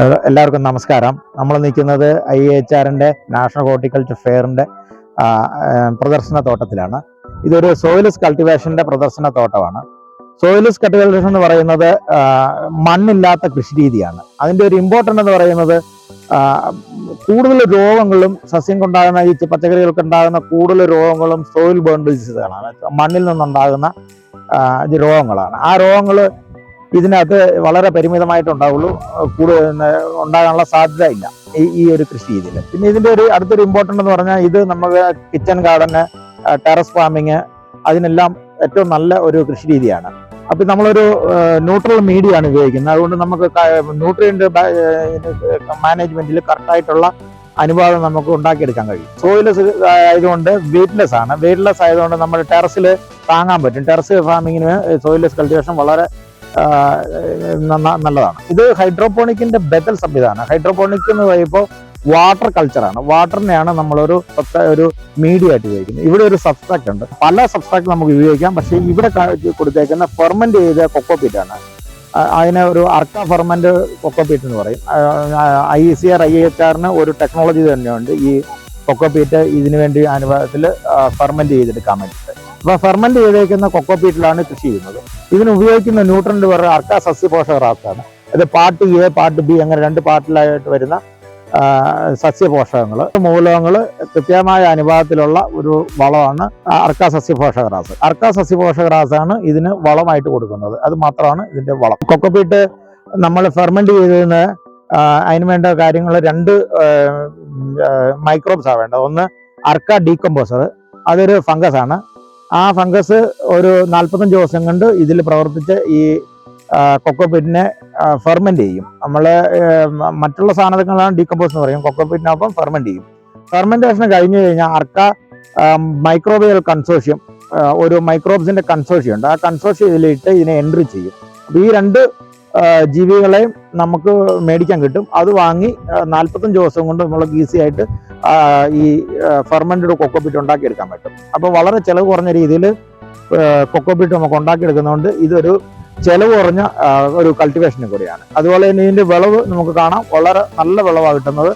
എല്ലാവർക്കും നമസ്കാരം. നമ്മൾ നിൽക്കുന്നത് ഐ എച്ച് ആറിന്റെ നാഷണൽ ഹോർട്ടിക്കൾച്ചർ ഫെയറിന്റെ പ്രദർശന തോട്ടത്തിലാണ്. ഇതൊരു സോയിലസ് കൾട്ടിവേഷന്റെ പ്രദർശന തോട്ടമാണ്. സോയിലസ് കൾട്ടിവേഷൻ എന്ന് പറയുന്നത് മണ്ണില്ലാത്ത കൃഷി രീതിയാണ് അതിന്റെ ഒരു ഇമ്പോർട്ടന്റ് എന്ന് പറയുന്നത് കൂടുതൽ രോഗങ്ങളും സസ്യം കൊണ്ടാകുന്ന ഈ പച്ചക്കറികൾക്ക് ഉണ്ടാകുന്ന കൂടുതൽ രോഗങ്ങളും സോയിൽ ബേൺ ഡിസീസുകളാണ് മണ്ണിൽ നിന്നുണ്ടാകുന്ന രോഗങ്ങളാണ്. ആ രോഗങ്ങൾ ഇതിനകത്ത് വളരെ പരിമിതമായിട്ടുണ്ടാവുള്ളൂ. കൂടുതൽ ഉണ്ടാകാനുള്ള സാധ്യത ഇല്ല. ഈ ഈ ഒരു കൃഷി രീതിയിൽ പിന്നെ ഇതിന്റെ ഒരു അടുത്തൊരു ഇമ്പോർട്ടന്റ് എന്ന് പറഞ്ഞാൽ ഇത് നമുക്ക് കിച്ചൺ ഗാർഡന് ടെറസ് ഫാമിങ് അതിനെല്ലാം ഏറ്റവും നല്ല ഒരു കൃഷി രീതിയാണ്. അപ്പം നമ്മളൊരു ന്യൂട്രൽ മീഡിയ ആണ് ഉപയോഗിക്കുന്നത്. അതുകൊണ്ട് നമുക്ക് ന്യൂട്രിയന്റ് മാനേജ്മെന്റിൽ കറക്റ്റായിട്ടുള്ള അനുപാതം നമുക്ക് ഉണ്ടാക്കിയെടുക്കാൻ കഴിയും. സോയിലസ് ആയതുകൊണ്ട് വെയിറ്റ്ലെസ് ആണ്. വെയിറ്റ്ലെസ് ആയതുകൊണ്ട് നമ്മൾ ടെറസിൽ താങ്ങാൻ പറ്റും. ടെറസ് ഫാമിങ്ങിന് സോയിലസ് കൾട്ടിവേഷൻ വളരെ നല്ലതാണ്. ഇത് ഹൈഡ്രോപോണിക്കിന്റെ ബദൽ സംവിധാനം. ഹൈഡ്രോപോണിക് എന്ന് പറയുമ്പോൾ വാട്ടർ കൾച്ചറാണ്. വാട്ടറിനെയാണ് നമ്മളൊരു ഒരു മീഡിയ ആയിട്ട് ഉപയോഗിക്കുന്നത്. ഇവിടെ ഒരു സബ്സ്ട്രാക്ട് ഉണ്ട്. പല സബ്സ്ട്രാക്ട് നമുക്ക് ഉപയോഗിക്കാം. പക്ഷേ ഇവിടെ കൊടുത്തേക്കുന്ന ഫെർമെന്റ് ചെയ്ത കൊക്കോപീറ്റ് ആണ് അതിനെ ഒരു അർക്ക ഫെർമെന്റ് കൊക്കോപീറ്റ് എന്ന് പറയും. I C R I H ആറിന് ഒരു ടെക്നോളജി തന്നെയുണ്ട് ഈ കൊക്കോപീറ്റ് ഇതിനു വേണ്ടി അനുഭവത്തിൽ ഫെർമെന്റ് ചെയ്തെടുക്കാൻ വേണ്ടിയിട്ട്. ഫെർമെന്റ് ചെയ്തേക്കുന്ന കൊക്കോ പീറ്റിലാണ് കൃഷി ചെയ്യുന്നത്. ഇതിന് ഉപയോഗിക്കുന്ന ന്യൂട്രന്റ് പറയുക അർക്ക സസ്യപോഷകറാക്കാണ് അത് പാർട്ട് എ പാർട്ട് ബി അങ്ങനെ രണ്ട് പാർട്ടിലായിട്ട് വരുന്ന സസ്യ സസ്യപോഷകങ്ങൾ മൂലകങ്ങൾ കൃത്യമായ അനുപാതത്തിലുള്ള ഒരു വളമാണ് അർക്ക സസ്യപോഷകറാസ് അർക്ക സസ്യപോഷകറാസാണ് ഇതിന് വളമായിട്ട് കൊടുക്കുന്നത്. അത് മാത്രമാണ് ഇതിന്റെ വളം. കൊക്കപ്പീട്ട് നമ്മൾ ഫെർമെന്റ് ചെയ്തതിന് അതിന് വേണ്ട കാര്യങ്ങൾ രണ്ട് മൈക്രോബ്സ് ആണ് വേണ്ടത്. ഒന്ന് അർക്ക ഡീകമ്പോസർ അതൊരു ഫംഗസ് ആണ്. ആ ഫംഗസ് ഒരു നാൽപ്പത്തഞ്ച് ദിവസം കൊണ്ട് ഇതിൽ പ്രവർത്തിച്ച് ഈ കൊക്കോപീറ്റിനെ ഫെർമെന്റ് ചെയ്യും. നമ്മൾ മറ്റുള്ള സാധനങ്ങളാണ് ഡീകമ്പോസ് എന്ന് പറയും. കൊക്കോപീറ്റിനൊപ്പം ഫെർമെന്റ് ചെയ്യും. ഫെർമെന്റേഷൻ കഴിഞ്ഞു കഴിഞ്ഞാൽ അർക്ക മൈക്രോബിയൽ കൺസോഷ്യം ഒരു മൈക്രോബ്സിന്റെ കൺസോഷ്യം ഉണ്ട്. ആ കൺസോഷ്യം ഇതിലിട്ട് ഇതിനെ എൻട്രി ചെയ്യും. അപ്പോൾ ഈ രണ്ട് ആ, ജീവികളെയും നമുക്ക് മേടിക്കാൻ കിട്ടും. അത് വാങ്ങി നാൽപ്പത്തഞ്ച് ദിവസം കൊണ്ട് നമ്മൾക്ക് ഈസി ആയിട്ട് ഈ ഫെർമെന്റഡ് കൊക്കോപ്പിറ്റ് ഉണ്ടാക്കിയെടുക്കാൻ പറ്റും. അപ്പോൾ വളരെ ചിലവ് കുറഞ്ഞ രീതിയിൽ കൊക്കോപ്പിറ്റ് നമുക്ക് ഉണ്ടാക്കിയെടുക്കുന്നതുകൊണ്ട് ഇതൊരു ചിലവ് കുറഞ്ഞ ഒരു കൾട്ടിവേഷനും കൂടിയാണ്. അതുപോലെ തന്നെ ഇതിന്റെ വിളവ് നമുക്ക് കാണാം. വളരെ നല്ല വിളവാണ് കിട്ടുന്നത്.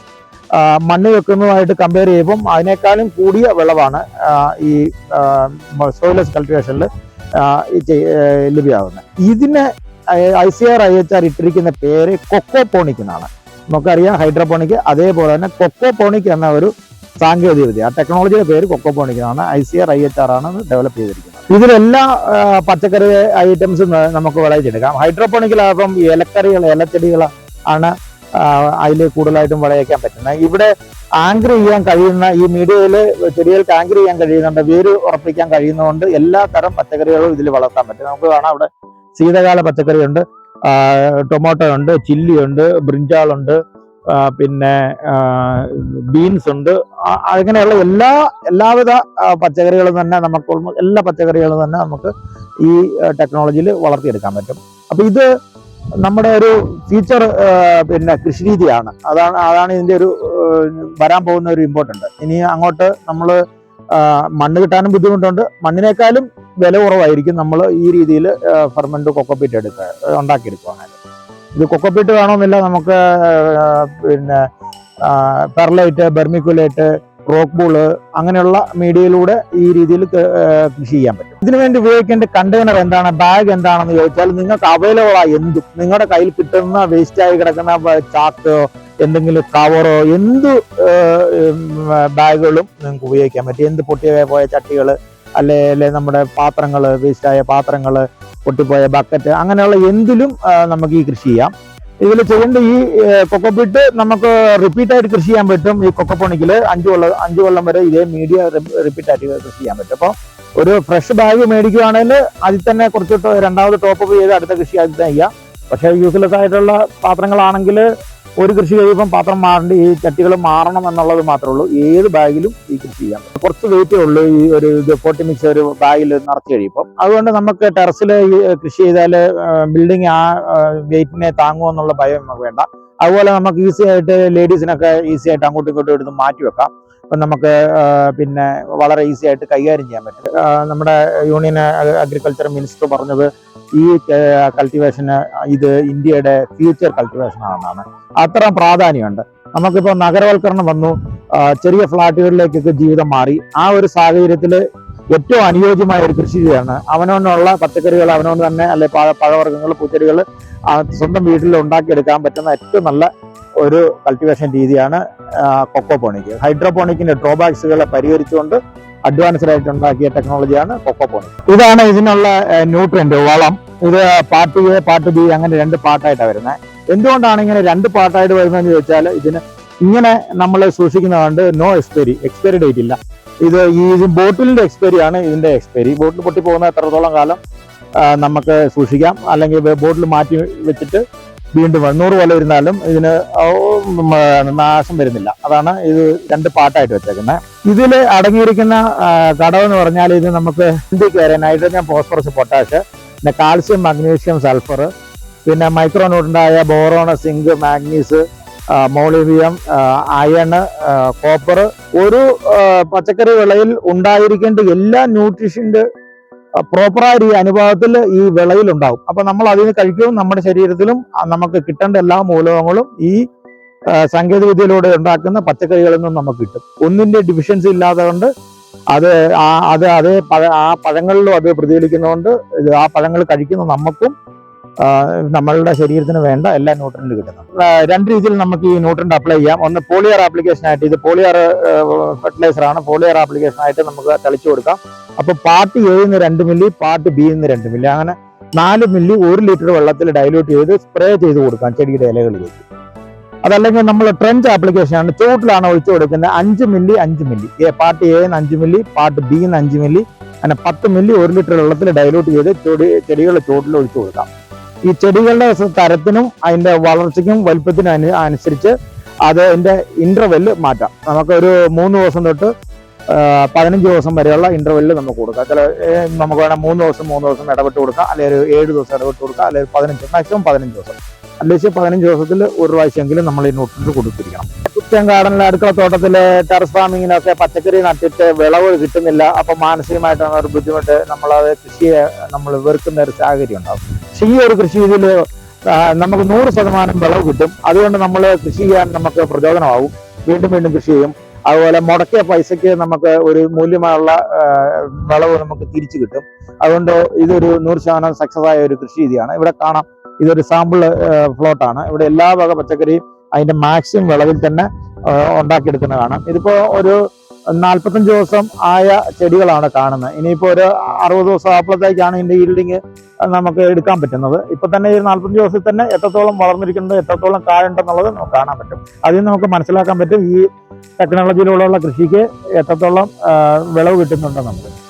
മണ്ണ് വെക്കുന്നതുമായിട്ട് കമ്പയർ ചെയ്യുമ്പം അതിനേക്കാളും കൂടിയ വിളവാണ് ഈ സോയിലസ് കൾട്ടിവേഷനിൽ ലഭ്യമാകുന്നത്. ഇതിന് I C R I H R ഇട്ടിരിക്കുന്ന പേര് കൊക്കോപോണിക് എന്നാണ് നമുക്കറിയാം ഹൈഡ്രോപോണിക് അതേപോലെ തന്നെ കൊക്കോപോണിക് എന്ന ഒരു സാങ്കേതിക വിദ്യ. ആ ടെക്നോളജിയുടെ പേര് കൊക്കോപോണിക് എന്നാണ് I C R I H R ആണ് ഡെവലപ്പ് ചെയ്തിരിക്കുന്നത്. ഇതിലെല്ലാ പച്ചക്കറി ഐറ്റംസും നമുക്ക് വിളയിച്ചെടുക്കാം ഹൈഡ്രോപോണിക്കിലാകുമ്പം ഇലക്കറികൾ ഇലച്ചെടികൾ ആണ് അതിൽ കൂടുതലായിട്ടും വിളയിക്കാൻ പറ്റുന്നത്. ഇവിടെ ആങ്കർ ചെയ്യാൻ കഴിയുന്ന ഈ മീഡിയയിൽ ചെടികൾക്ക് ആങ്കർ ചെയ്യാൻ കഴിയുന്നുണ്ട് വേര് ഉറപ്പിക്കാൻ കഴിയുന്നതുകൊണ്ട് എല്ലാ തരം പച്ചക്കറികളും ഇതിൽ വളർത്താൻ പറ്റും. നമുക്ക് കാണാം ഇവിടെ ശീതകാല പച്ചക്കറിയുണ്ട്. ടൊമാറ്റോ ഉണ്ട് ചില്ലി ഉണ്ട് ബ്രിഞ്ചാളുണ്ട് പിന്നെ ബീൻസ് ഉണ്ട് അങ്ങനെയുള്ള എല്ലാ എല്ലാവിധ പച്ചക്കറികളും തന്നെ നമുക്ക് എല്ലാ പച്ചക്കറികളും തന്നെ നമുക്ക് ഈ ടെക്നോളജിയിൽ വളർത്തിയെടുക്കാൻ പറ്റും. അപ്പോൾ ഇത് നമ്മുടെ ഒരു ഫ്യൂച്ചർ പിന്നെ കൃഷി രീതിയാണ്. അതാണ് അതാണ് ഇതിന്റെ ഒരു വരാൻ പോകുന്ന ഒരു ഇമ്പോർട്ടന്റ് ഇനി അങ്ങോട്ട് നമ്മൾ മണ്ണ് കിട്ടാനും ബുദ്ധിമുട്ടുണ്ട്. മണ്ണിനേക്കാളും വില കുറവായിരിക്കും നമ്മൾ ഈ രീതിയിൽ ഫെർമെന്റ് കൊക്കപ്പീറ്റ് എടുക്കുക ഉണ്ടാക്കിയെടുക്കുകയാണെങ്കിൽ ഇത് കൊക്കപ്പീറ്റ് വേണമെന്നില്ല നമുക്ക് പിന്നെ പെർലൈറ്റ് ബെർമിക്കുലേറ്റ് റോക്ക് ബോൾ അങ്ങനെയുള്ള മീഡിയയിലൂടെ ഈ രീതിയിൽ കൃഷി ചെയ്യാൻ പറ്റും. ഇതിനു വേണ്ടി ഉപയോഗിക്കേണ്ട കണ്ടെയ്നർ എന്താണ് ബാഗ് എന്താണെന്ന് ചോദിച്ചാൽ നിങ്ങൾക്ക് അവൈലബിൾ ആ എന്തും. നിങ്ങളുടെ കയ്യിൽ കിട്ടുന്ന വേസ്റ്റായി കിടക്കുന്ന ചാക്കോ എന്തെങ്കിലും കവറോ എന്ത് ബാഗുകളും നിങ്ങൾക്ക് ഉപയോഗിക്കാൻ പറ്റും. എന്ത് പൊട്ടിയ പോയ ചട്ടികൾ അല്ലെ നമ്മുടെ പാത്രങ്ങൾ വേസ്റ്റായ പാത്രങ്ങൾ പൊട്ടിപ്പോയ ബക്കറ്റ് അങ്ങനെയുള്ള എന്തിലും നമുക്ക് ഈ കൃഷി ചെയ്യാം. ഇതിൽ ചെയ്യേണ്ട ഈ കൊക്കപ്പിട്ട് നമുക്ക് റിപ്പീറ്റ് ആയിട്ട് കൃഷി ചെയ്യാൻ പറ്റും. ഈ കൊക്കപ്പൊണിക്കിൽ അഞ്ച് കൊല്ലം അഞ്ച് കൊല്ലം വരെ ഇതേ മീഡിയ റിപ്പീറ്റ് ആയിട്ട് കൃഷി ചെയ്യാൻ പറ്റും. അപ്പോൾ ഒരു ഫ്രഷ് ബാഗ് മേടിക്കുകയാണെങ്കിൽ അതിൽ തന്നെ കുറച്ച് രണ്ടാമത് ടോപ്പ് അപ്പ് ചെയ്ത് അടുത്ത കൃഷി അതിൽ തന്നെ ചെയ്യാം. പക്ഷേ യൂസ്ലെസ് ആയിട്ടുള്ള പാത്രങ്ങളാണെങ്കിൽ ഒരു കൃഷി കഴിയുമ്പം പാത്രം മാറേണ്ട ഈ ചട്ടികൾ മാറണം എന്നുള്ളത് മാത്രമേ ഉള്ളൂ ഏത് ബാഗിലും ഈ കൃഷി ചെയ്യാം. കുറച്ച് വെയിറ്റേ ഉള്ളൂ ഈ ഒരു ഫോർട്ടി മിക്സ് ഒരു ബാഗിൽ നിറച്ച് കഴിയുമ്പോൾ അതുകൊണ്ട് നമുക്ക് ടെറസിൽ കൃഷി ചെയ്താൽ ബിൽഡിംഗ് ആ വെയിറ്റിനെ താങ്ങുമോ എന്നുള്ള ഭയം നമുക്ക് വേണ്ട. അതുപോലെ നമുക്ക് ഈസി ആയിട്ട് ലേഡീസിനൊക്കെ ഈസി ആയിട്ട് അങ്ങോട്ടും ഇങ്ങോട്ടും എടുത്ത് മാറ്റി വെക്കാം. നമുക്ക് പിന്നെ വളരെ ഈസി ആയിട്ട് കൈകാര്യം ചെയ്യാൻ പറ്റും. നമ്മുടെ യൂണിയൻ അഗ്രികൾച്ചർ മിനിസ്റ്റർ പറഞ്ഞത് ഈ കൾട്ടിവേഷന് ഇത് ഇന്ത്യയുടെ ഫ്യൂച്ചർ കൾട്ടിവേഷൻ ആണെന്നാണ്. അത്ര പ്രാധാന്യമുണ്ട്. നമുക്കിപ്പോൾ നഗരവൽക്കരണം വന്നു. ചെറിയ ഫ്ലാറ്റുകളിലേക്കൊക്കെ ജീവിതം മാറി. ആ ഒരു സാഹചര്യത്തിൽ ഏറ്റവും അനുയോജ്യമായ ഒരു കൃഷി ചെയ്യാണ്. അവനോടുള്ള പച്ചക്കറികൾ അവനോട് തന്നെ അല്ലെ പഴവർഗങ്ങൾ പൂച്ചെടികൾ സ്വന്തം വീട്ടിൽ ഉണ്ടാക്കിയെടുക്കാൻ പറ്റുന്ന ഏറ്റവും നല്ല ഒരു കൾട്ടിവേഷൻ രീതിയാണ് കൊക്കോപോണിക് ഹൈഡ്രോപോണിക്കിന്റെ ഡ്രോബാക്സുകളെ പരിഹരിച്ചുകൊണ്ട് അഡ്വാൻസ്ഡ് ആയിട്ട് ഉണ്ടാക്കിയ ടെക്നോളജിയാണ് കൊക്കോപോണിക് ഇതാണ് ഇതിനുള്ള ന്യൂട്രിയന്റ് വളം. ഇത് പാർട്ട് എ പാർട്ട് ബി അങ്ങനെ രണ്ട് പാർട്ടായിട്ടാണ് വരുന്നത് എന്തുകൊണ്ടാണ് ഇങ്ങനെ രണ്ട് പാർട്ടായിട്ട് വരുന്നതെന്ന് ചോദിച്ചാൽ ഇതിന് ഇങ്ങനെ നമ്മൾ സൂക്ഷിക്കുന്നതുകൊണ്ട് നോ എക്സ്പയറി എക്സ്പയറി ഡേറ്റ് ഇല്ല. ഇത് ഈ ബോട്ടിലിന്റെ എക്സ്പയറി ആണ് ഇതിന്റെ എക്സ്പയറി ബോട്ടിൽ പൊട്ടി പോകുന്ന എത്രത്തോളം കാലം നമുക്ക് സൂക്ഷിക്കാം. അല്ലെങ്കിൽ ബോട്ടിൽ മാറ്റി വെച്ചിട്ട് വീണ്ടും നൂറ് കൊല്ലം ഇരുന്നാലും ഇതിന് നാശം വരുന്നില്ല. അതാണ് ഇത് രണ്ട് പാട്ടായിട്ട് വെച്ചേക്കുന്നത് ഇതിൽ അടങ്ങിയിരിക്കുന്ന ഘടകം പറഞ്ഞാൽ ഇത് നമുക്ക് കയറി നൈട്രജൻ ഫോസ്ഫറസ് പൊട്ടാഷ് പിന്നെ കാൽസ്യം മഗ്നീഷ്യം സൾഫർ പിന്നെ മൈക്രോനോട്ടുണ്ടായ boron zinc manganese molybdenum iron copper ഒരു പച്ചക്കറി വിളയിൽ ഉണ്ടായിരിക്കേണ്ട എല്ലാ ന്യൂട്രീഷന്റെ പ്രോപ്പറായ ഈ അനുഭവത്തിൽ ഈ വിളയിൽ ഉണ്ടാവും അപ്പൊ നമ്മൾ അതിന് കഴിക്കും നമ്മുടെ ശരീരത്തിലും നമുക്ക് കിട്ടേണ്ട എല്ലാ മൂലകങ്ങളും ഈ സാങ്കേതിക വിദ്യയിലൂടെ ഉണ്ടാക്കുന്ന പച്ചക്കറികളിൽ നിന്നും നമുക്ക് കിട്ടും. ഒന്നിന്റെ ഡിഫിഷ്യൻസി ഇല്ലാതെ കൊണ്ട് അത് അത് അതേ പഴ ആ പഴങ്ങളിലും അത് പ്രതിഫലിക്കുന്നതുകൊണ്ട് ആ പഴങ്ങൾ കഴിക്കുന്ന നമുക്കും നമ്മളുടെ ശരീരത്തിന് വേണ്ട എല്ലാ ന്യൂട്രന്റും കിട്ടുന്നു. രണ്ട് രീതിയിൽ നമുക്ക് ഈ ന്യൂട്രന്റ് അപ്ലൈ ചെയ്യാം. ഒന്ന് പോളിയർ ആപ്ലിക്കേഷൻ ആയിട്ട് ഇത് പോളിയർ ഫെർട്ടിലൈസർ ആണ്. പോളിയർ ആപ്ലിക്കേഷൻ ആയിട്ട് നമുക്ക് തളിച്ചു കൊടുക്കാം. അപ്പോൾ പാർട്ട് എന്ന് രണ്ട് മില്ലി പാർട്ട് ബി നിന്ന് രണ്ട് മില്ലി അങ്ങനെ നാല് മില്ലി ഒരു ലിറ്റർ വെള്ളത്തിൽ ഡൈലൂട്ട് ചെയ്ത് സ്പ്രേ ചെയ്ത് കൊടുക്കാം ചെടിയുടെ ഇലകളിലേക്ക്. അതല്ലെങ്കിൽ നമ്മൾ ട്രെഞ്ച് ആപ്ലിക്കേഷനാണ് ചുവട്ടിലാണ് ഒഴിച്ചു കൊടുക്കുന്നത്. അഞ്ച് മില്ലി അഞ്ച് മില്ലി പാർട്ട് എ എന്ന് അഞ്ച് മില്ലി പാർട്ട് ബി നിന്ന് അഞ്ച് മില്ലി അങ്ങനെ പത്ത് മില്ലി ഒരു ലിറ്റർ വെള്ളത്തിൽ ഡൈലൂട്ട് ചെയ്ത് ചെടി ചെടികളുടെ ചുവട്ടിൽ ഒഴിച്ചു കൊടുക്കാം. ഈ ചെടികളുടെ തരത്തിനും അതിന്റെ വളർച്ചയ്ക്കും വലുപ്പത്തിനും അനു അനുസരിച്ച് അതിന്റെ ഇന്റർവെൽ മാറ്റാം. നമുക്കൊരു മൂന്ന് ദിവസം തൊട്ട് പതിനഞ്ച് ദിവസം വരെയുള്ള ഇന്റർവെൽ നമുക്ക് കൊടുക്കാം. ചില നമുക്ക് വേണം മൂന്ന് ദിവസം മൂന്ന് ദിവസം ഇടപെട്ട് കൊടുക്കാം. അല്ലെങ്കിൽ ഒരു ഏഴ് ദിവസം ഇടപെട്ട് കൊടുക്കാം. അല്ലെങ്കിൽ പതിനഞ്ച് മാക്സിമം പതിനഞ്ച് ദിവസം. അല്ലെങ്കിൽ പതിനഞ്ച് ദിവസത്തിൽ ഒരു പ്രാവശ്യമെങ്കിലും നമ്മൾ ഈ ന്യൂട്രൻസ് കൊടുത്തിരിക്കണം. കുറ്റം ഗാർഡനിലെ അടുക്കള തോട്ടത്തിലെ ടെറസ് ഫാമിങ്ങിനൊക്കെ പച്ചക്കറി നട്ടിട്ട് വിളവ് കിട്ടുന്നില്ല. അപ്പോൾ മാനസികമായിട്ടാണ് ഒരു ബുദ്ധിമുട്ട് നമ്മളത് കൃഷിയെ നമ്മൾ വെറുക്കുന്ന ഒരു സാഹചര്യം ഉണ്ടാവും. പക്ഷെ ഈ ഒരു കൃഷി ഇതിൽ നമുക്ക് നൂറ് ശതമാനം വിളവ് കിട്ടും. അതുകൊണ്ട് നമ്മൾ കൃഷി ചെയ്യാൻ നമുക്ക് പ്രചോദനമാകും. വീണ്ടും വീണ്ടും കൃഷി ചെയ്യും. അതുപോലെ മുടക്കിയ പൈസയ്ക്ക് നമുക്ക് ഒരു മൂല്യമായുള്ള വിളവ് നമുക്ക് തിരിച്ചു കിട്ടും. അതുകൊണ്ട് ഇതൊരു നൂറ് ശതമാനം സക്സസ് ആയ ഒരു കൃഷി രീതിയാണ്. ഇവിടെ കാണാം ഇതൊരു സാമ്പിൾ ഫ്ലോട്ടാണ് ഇവിടെ എല്ലാ വക പച്ചക്കറിയും അതിന്റെ മാക്സിമം വിളവിൽ തന്നെ ഉണ്ടാക്കിയെടുക്കുന്നതാണ്. ഇതിപ്പോ ഒരു നാൽപ്പത്തഞ്ച് ദിവസം ആയ ചെടികളാണ് കാണുന്നത്. ഇനിയിപ്പോൾ ഒരു അറുപത് ദിവസം ആയപ്പോഴത്തേക്കാണ് ഇതിന്റെ ഈൽഡിങ് നമുക്ക് എടുക്കാൻ പറ്റുന്നത്. ഇപ്പൊ തന്നെ ഈ നാൽപ്പത്തഞ്ച് ദിവസത്തിൽ തന്നെ എത്രത്തോളം വളർന്നിരിക്കുന്നത് എത്രത്തോളം കായുണ്ടെന്നുള്ളത് നമുക്ക് കാണാൻ പറ്റും. അതിൽ നമുക്ക് മനസ്സിലാക്കാൻ പറ്റും ഈ ടെക്നോളജിയിലുള്ള കൃഷിക്ക് എത്രത്തോളം വിളവ് കിട്ടുന്നുണ്ട് കിട്ടുന്നുണ്ടെന്നുള്ളത്.